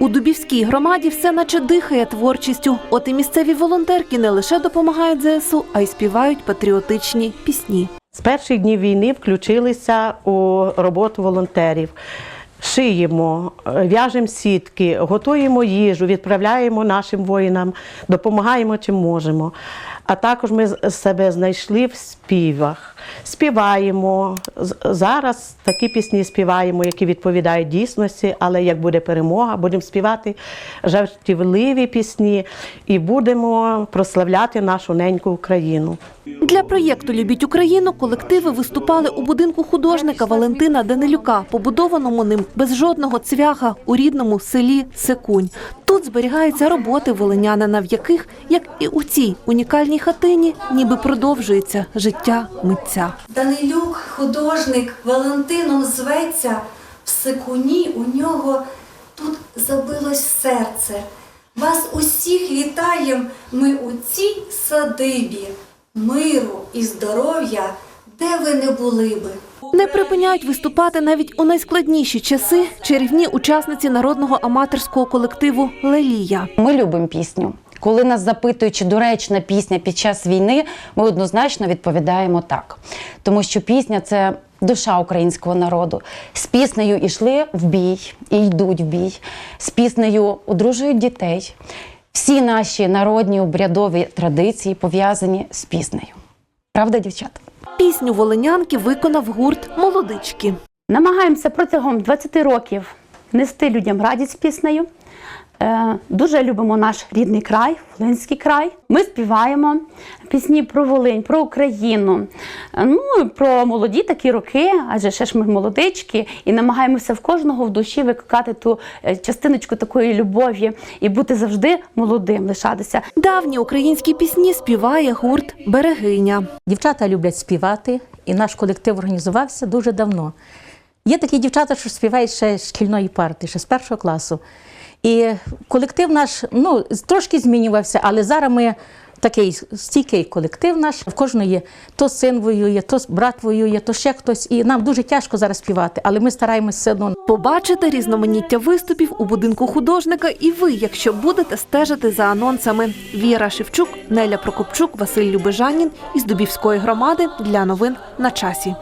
У Дубівській громаді все наче дихає творчістю. От і місцеві волонтерки не лише допомагають ЗСУ, а й співають патріотичні пісні. З перших днів війни включилися у роботу волонтерів. Шиємо, е, в'яжемо сітки, готуємо їжу, відправляємо нашим воїнам, допомагаємо чим можемо. А також ми себе знайшли в співах. Співаємо. Зараз такі пісні співаємо, які відповідають дійсності, але як буде перемога, будемо співати жартівливі пісні і будемо прославляти нашу неньку Україну. Для проєкту Любіть Україну колективи виступали у будинку художника Валентина Данилюка, побудованому ним без жодного цвяха у рідному селі Секунь. Тут зберігаються роботи волинянина, в яких, як і у цій унікальній хатині, ніби продовжується життя митця. Данилюк, художник, Валентином зветься, в секуні у нього тут забилось серце. Вас усіх вітаєм ми у цій садибі, миру і здоров'я, де ви не були би. Не припиняють виступати навіть у найскладніші часи чарівні учасниці народного аматорського колективу Лелія. Ми любимо пісню. Коли нас запитують, чи доречна пісня під час війни, ми однозначно відповідаємо так. Тому що пісня це душа українського народу. З піснею йшли в бій і йдуть в бій. З піснею одружують дітей. Всі наші народні обрядові традиції пов'язані з піснею. Правда, дівчата? Пісню волинянки виконав гурт Молодички. Намагаємося протягом 20 років нести людям радість піснею. Е, Дуже любимо наш рідний край, Волинський край. Ми співаємо пісні про Волинь, про Україну. Е, Ну про молоді такі роки, адже ще ж ми молодички, і намагаємося в кожного в душі викликати ту е, частиночку такої любові і бути завжди молодим, лишатися. Давні українські пісні співає гурт Берегиня. Дівчата люблять співати, і наш колектив організувався дуже давно. Є такі дівчата, що співають ще з шкільної парти, ще з першого класу. І колектив наш ну, трошки змінювався, але зараз ми такий стійкий колектив наш. В кожної то син воює, то брат воює, то ще хтось. І нам дуже тяжко зараз співати, але ми стараємося все одно. Побачите різноманіття виступів у будинку художника і ви, якщо будете стежити за анонсами. Віра Шевчук, Неля Прокопчук, Василь Любежанін із Дубівської громади для новин на часі.